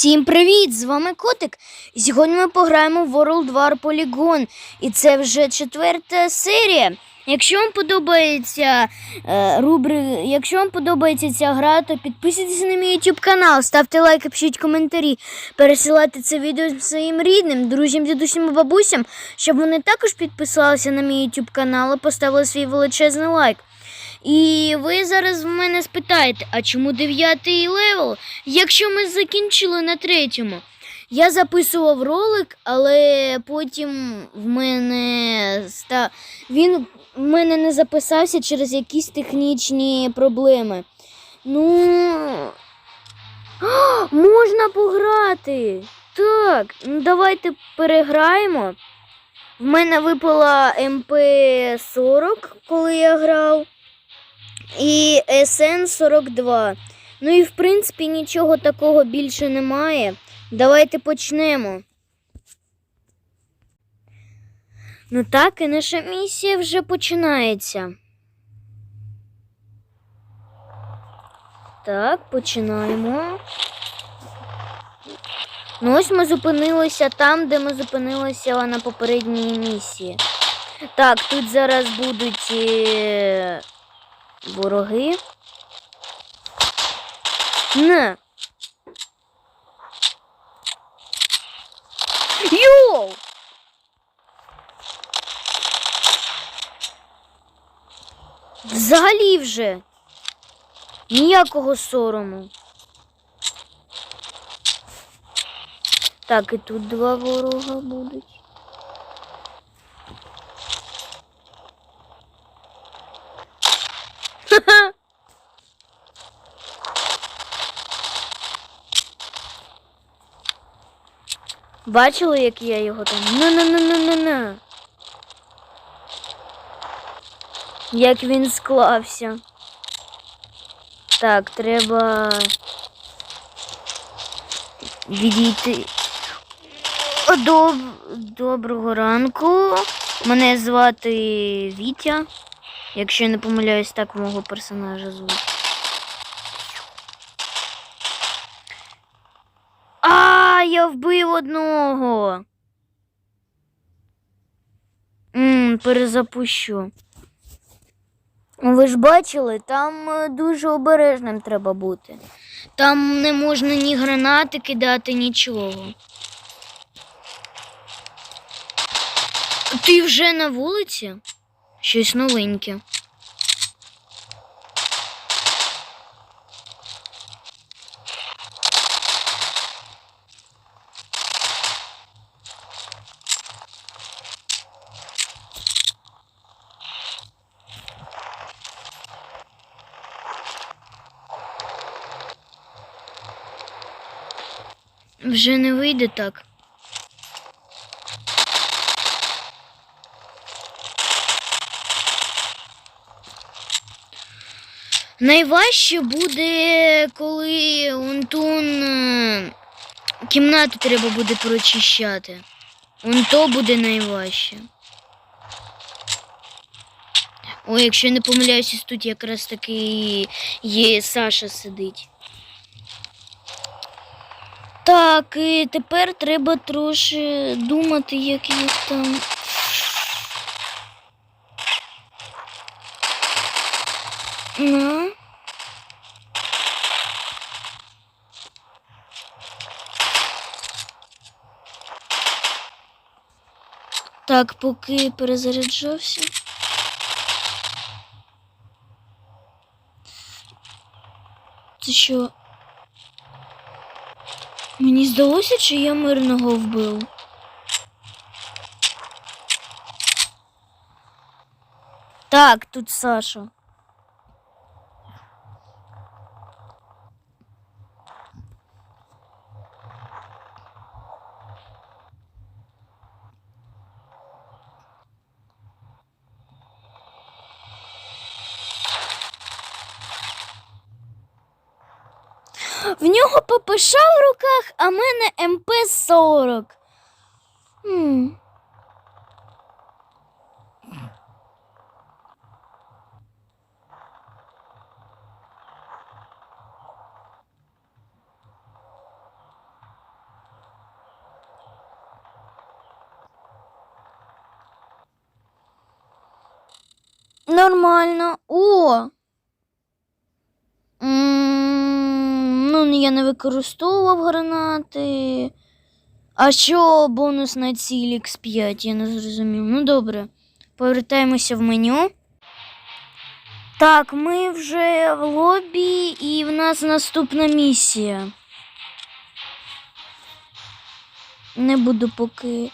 Всім привіт! З вами Котик. І сьогодні ми пограємо в World War Polygon. І це вже четверта серія. Якщо вам подобається е, рубри... якщо вам подобається ця гра, то підписуйтесь на мій YouTube канал, ставте лайки, пишіть коментарі, пересилайте це відео своїм рідним, друзям, дідусям і бабусям, щоб вони також підписалися на мій YouTube канал і поставили свій величезний лайк. І ви зараз в мене спитаєте, а чому дев'ятий левел, якщо ми закінчили на третьому? Я записував ролик, але потім в мене ста... він в мене не записався через якісь технічні проблеми. Ну А, можна пограти. Так, ну давайте переграємо. В мене випала МП-40, коли я грав і СН-42. Ну і в принципі нічого такого більше немає. Давайте почнемо. Ну так, і наша місія вже починається. Так, починаємо. Ну ось ми зупинилися там, де ми зупинилися на попередній місії. Так, тут зараз будуть. Вороги. Не. Йоу! Взагалі вже. Ніякого сорому. Так, і тут два ворога будуть. Бачили, як я його там. На-на-на-на-на-на. Як він склався. Так, треба відійти. О, Доб... Доброго ранку. Мене звати Вітя. Якщо я не помиляюсь, так мого персонажа звуть. А, я вбив одного. М, перезапущу. Ви ж бачили, там е, дуже обережним треба бути. Там не можна ні гранати кидати, нічого. Ти вже на вулиці? Щось новеньке. Вже не вийде так. Найважче буде, коли Антон е, кімнату треба буде прочищати. Он то буде найважче. Ой, якщо я не помиляюся, тут якраз таки є Саша сидить. Так, і тепер треба трошки думати, як їх там. Ну. Так, поки перезаряджався. Це що? Мені здалося, чи я мирного вбив. Так, тут Саша. а мене МП-40. Хм. Нормально. О! М -м Я не використовував гранати. А що бонус на ціль X5, я не зрозумів. Ну добре. Повертаємося в меню. Так, ми вже в лобі, і в нас наступна місія. Не буду поки.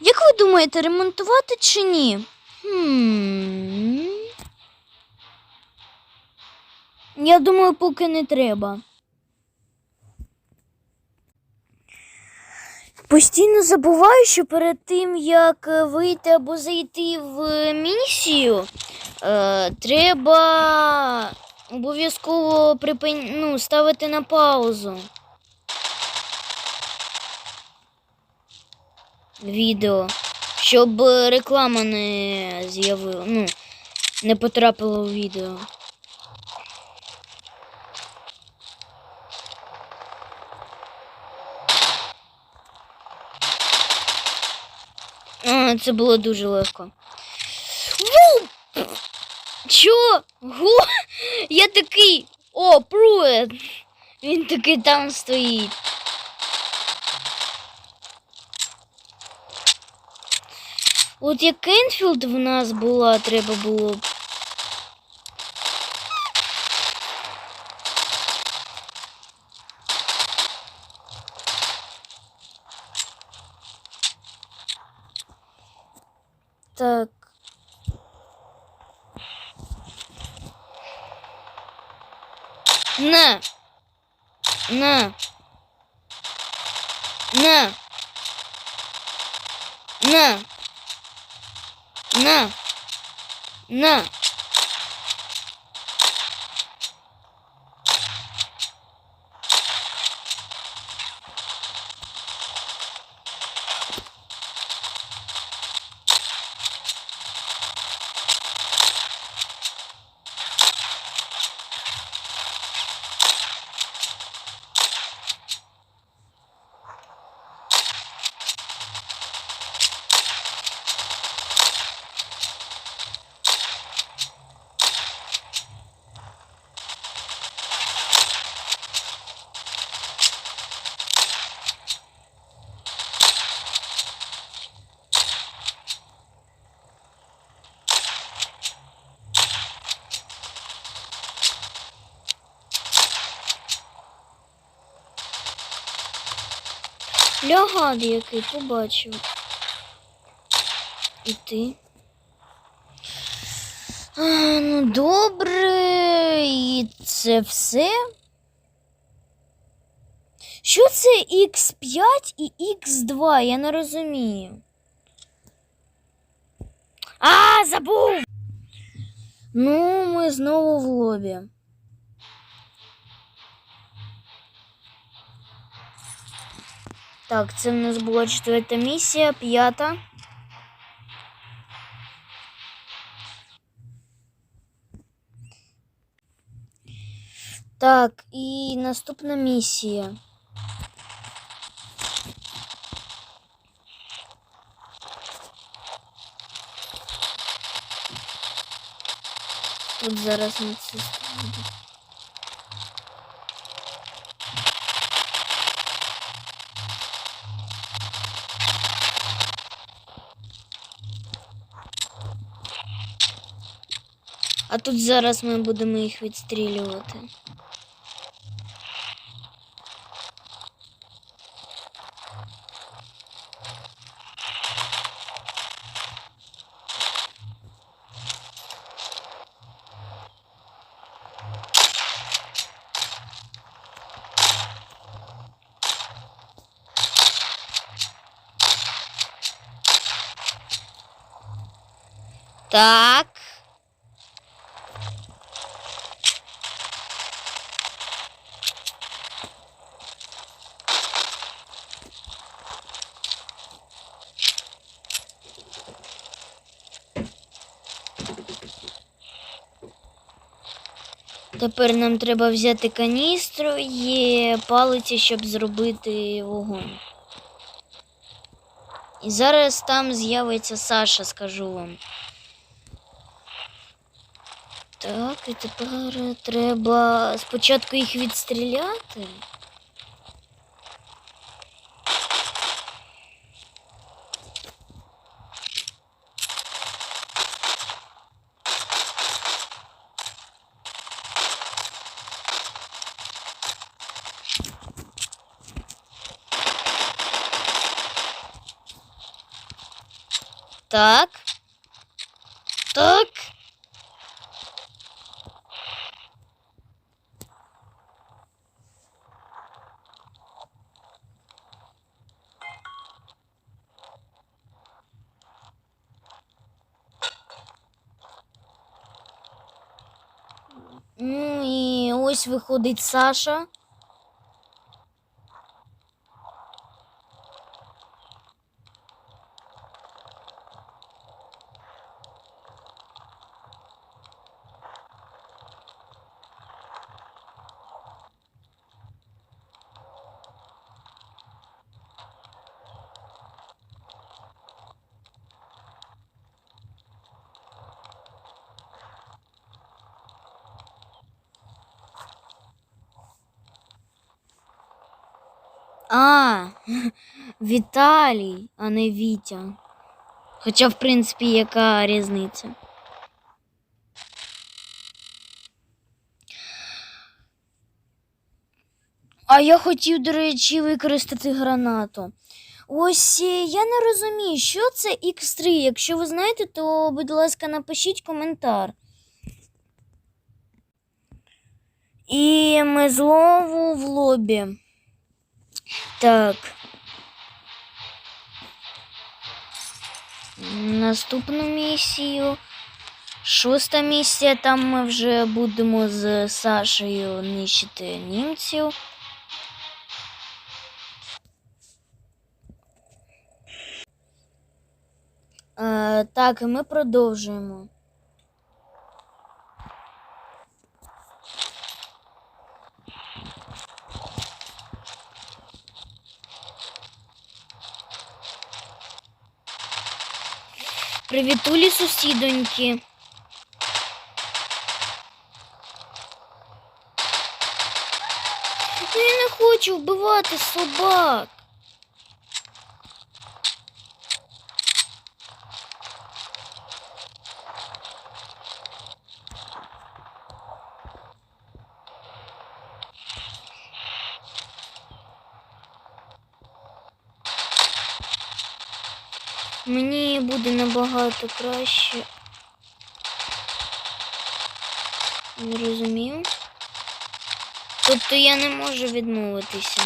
Як ви думаєте, ремонтувати чи ні? Хм. Я думаю, поки не треба. Постійно забуваю, що перед тим, як е, вийти або зайти в е, місію, е, треба обов'язково припин... ну, ставити на паузу. Відео, щоб е, реклама не з'явила, ну, не потрапила у відео. Це було дуже легко. Чо? Го? Я такий. О, Прует! Він такий там стоїть. От як Кенфілд в нас була, треба було. б. Так. На. На. На. На. На. На. Лягад який побачив. І ти. А, ну, добре, і це все. Що це X5 і X2? Я не розумію. А, забув! Ну, ми знову в лобі. Так, це в нас була четверта місія, п'ята. Так, і наступна місія. Тут зараз нацисти будуть. А тут зараз ми будемо їх відстрілювати. Так. Тепер нам треба взяти каністру і палиці, щоб зробити вогонь. І зараз там з'явиться Саша, скажу вам. Так, і тепер треба спочатку їх відстріляти. Так. Так. Ну і ось виходить Саша. А, Віталій, а не Вітя. Хоча, в принципі, яка різниця? А я хотів, до речі, використати гранату. Ось е, я не розумію, що це X3. Якщо ви знаєте, то, будь ласка, напишіть коментар. І ми знову в лобі. Так. Наступну місію. Шоста місія, там ми вже будемо з Сашею нищити німців. Е, так, ми продовжуємо. Привітулі сусідоньки. Ну, я не хочу вбивати собак. Мені буде набагато краще. Не розумію. Тобто я не можу відмовитися.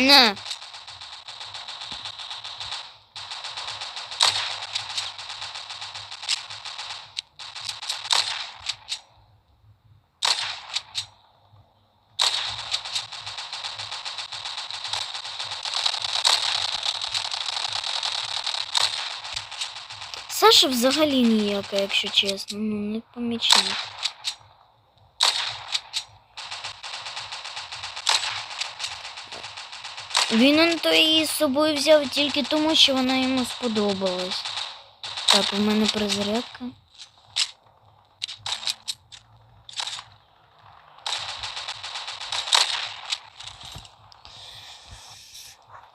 На. Саша взагалі ніяка, якщо чесно. Ну, не помічник. Він он то її з собою взяв тільки тому, що вона йому сподобалась. Так, у мене перезарядка.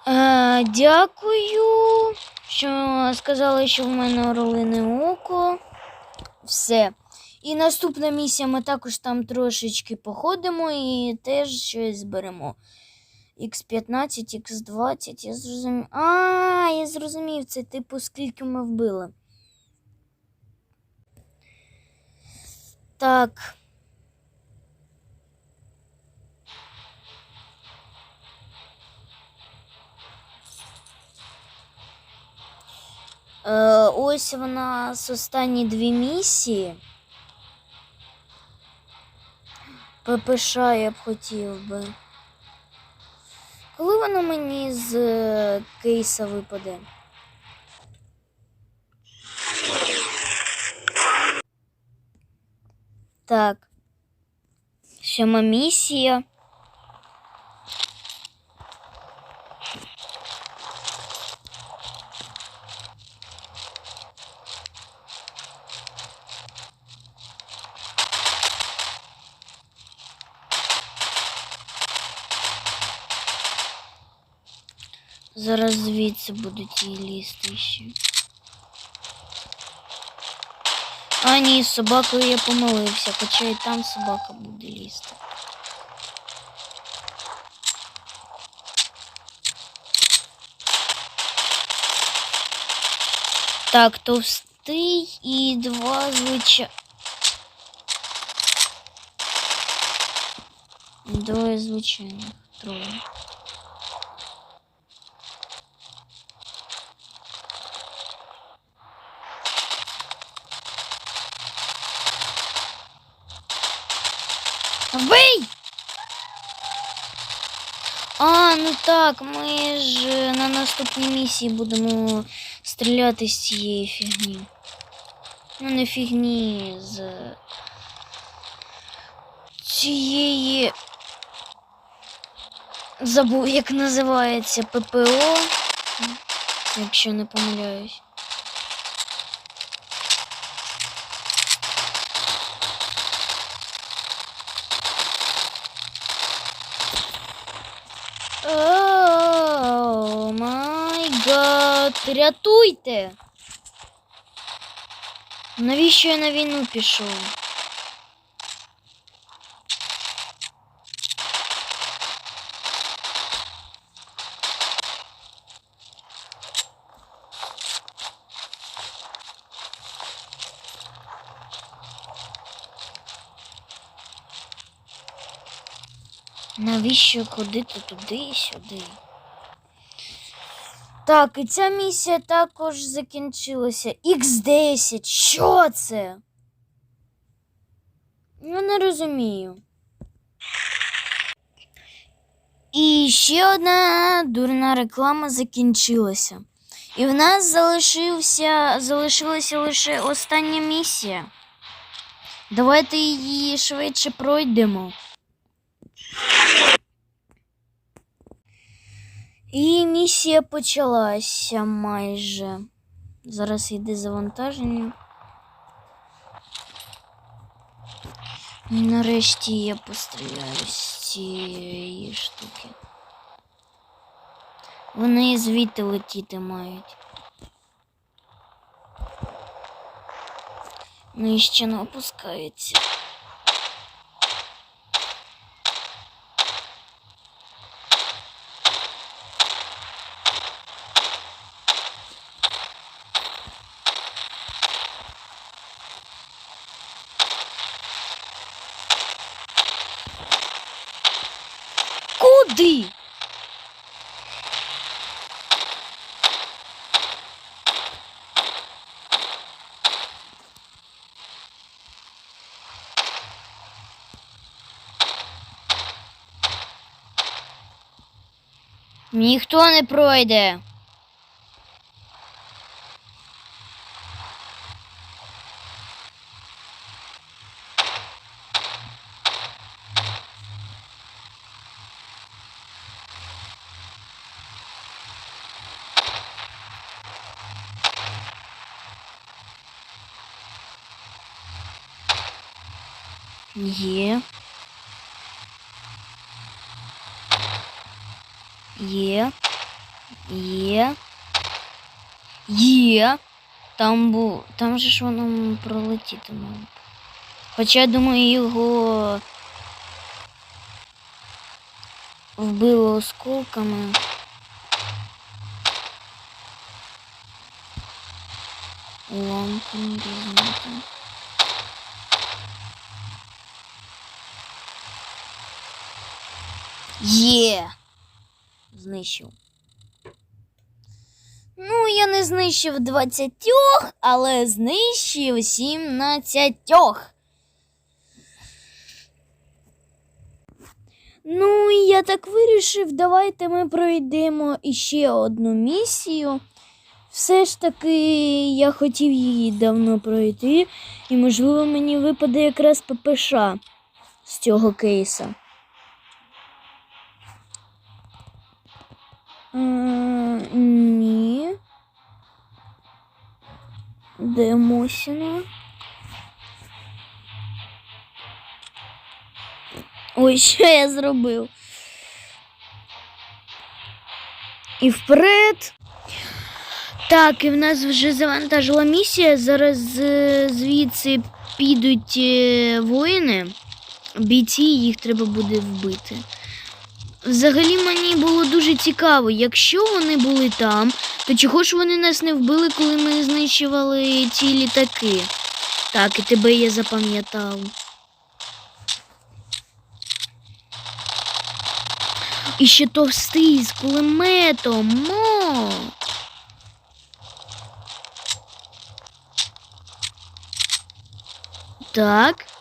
Е, дякую, що сказали, що в мене орлине око. Все. І наступна місія ми також там трошечки походимо і теж щось зберемо. X15, X20, я зрозумів. А, я зрозумів, це типу скільки ми вбили. Так. Е, ось в нас останні дві місії. ППШ я б хотів би. Коли воно мені з е, кейса випаде? Так. Сьома місія. звідси будуть її лізти ще. А ні, з собакою я помилився, хоча і там собака буде лізти. Так, товстий і два звичай. Двоє звичайних. Троє. Вбий! А, ну так, ми ж е, на наступній місії будемо стріляти з цієї фігні. Ну, не фігні з цієї. Забув, як називається ППО, якщо не помиляюсь. Рятуйте. Навіщо я на війну пішов? Навіщо ходити туди і сюди? Так, і ця місія також закінчилася. Х10. Що це? Я не розумію. І ще одна дурна реклама закінчилася. І в нас залишився, залишилася лише остання місія. Давайте її швидше пройдемо. І місія почалася майже. Зараз йде завантаження. Нарешті я постріляю з цієї штуки. Вони звідти летіти мають. Ну і ще не опускається. Ніхто не пройде. Є. Є. Є. Там був. Там же ж воно пролетіти мало. Хоча я думаю, його вбило осколками. Лампами різними. Є. Знищив. Ну, я не знищив 20, але знищив 17. Ну, і я так вирішив, давайте ми пройдемо іще одну місію. Все ж таки, я хотів її давно пройти, і, можливо, мені випаде якраз ППШ з цього кейса. Е, ні. Де Мосіна? Ой, що я зробив? І вперед. Так, і в нас вже завантажила місія. Зараз е, звідси підуть е, воїни, бійці, їх треба буде вбити. Взагалі мені було дуже цікаво, якщо вони були там, то чого ж вони нас не вбили, коли ми знищували ці літаки? Так, і тебе я запам'ятав. І ще товстий з кулеметом. Мо. Так.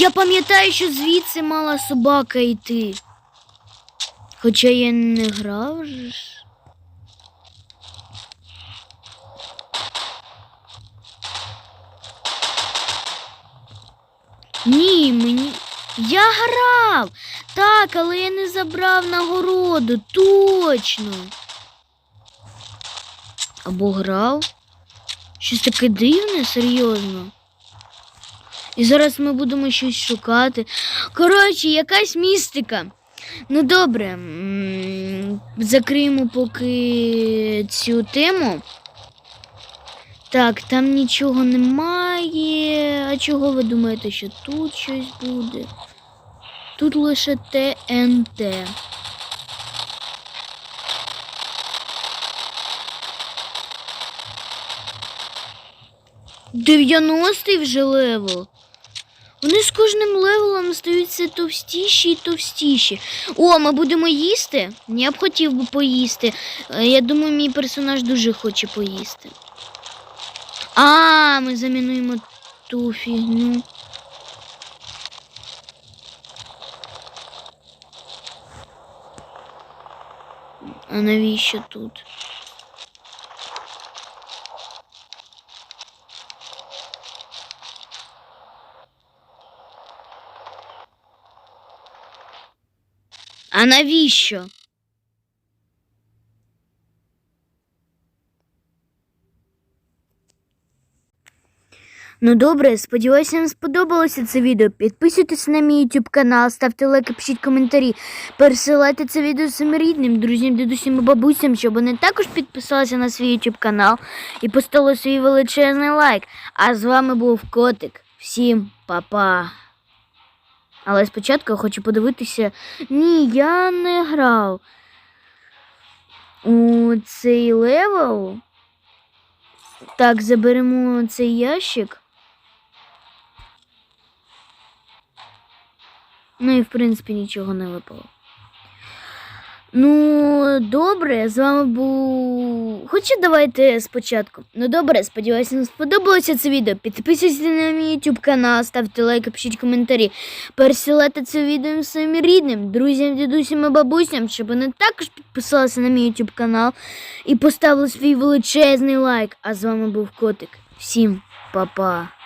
Я пам'ятаю, що звідси мала собака йти. Хоча я не грав ж. Ні, мені. Я грав. Так, але я не забрав нагороду. Точно. Або грав. Щось таке дивне, серйозно. І зараз ми будемо щось шукати. Коротше, якась містика. Ну добре, закриємо поки цю тему. Так, там нічого немає. А чого ви думаєте, що тут щось буде? Тут лише ТНТ. Дев'яностий вже левел. Вони з кожним левелом стають все товстіші і товстіші. О, ми будемо їсти? Я б хотів би поїсти. Е, Я думаю, мій персонаж дуже хоче поїсти. А, ми замінуємо ту фігню. А навіщо тут? А навіщо? Ну добре, сподіваюся, вам сподобалося це відео. Підписуйтесь на мій YouTube канал, ставте лайки, пишіть коментарі, пересилайте це відео своїм рідним, друзям, дідусям і бабусям, щоб вони також підписалися на свій YouTube канал і поставили свій величезний лайк. А з вами був Котик. Всім па-па. Але спочатку я хочу подивитися. Ні, я не грав у цей левел. Так, заберемо цей ящик. Ну і в принципі нічого не випало. Ну, добре, з вами був. Хоча давайте спочатку. Ну добре, сподіваюся, вам сподобалося це відео. Підписуйтесь на мій YouTube канал, ставте лайки, пишіть коментарі. Пересилайте це відео своїм рідним, друзям, дідусям і бабусям, щоб вони також підписалися на мій YouTube канал і поставили свій величезний лайк. А з вами був Котик. Всім па-па.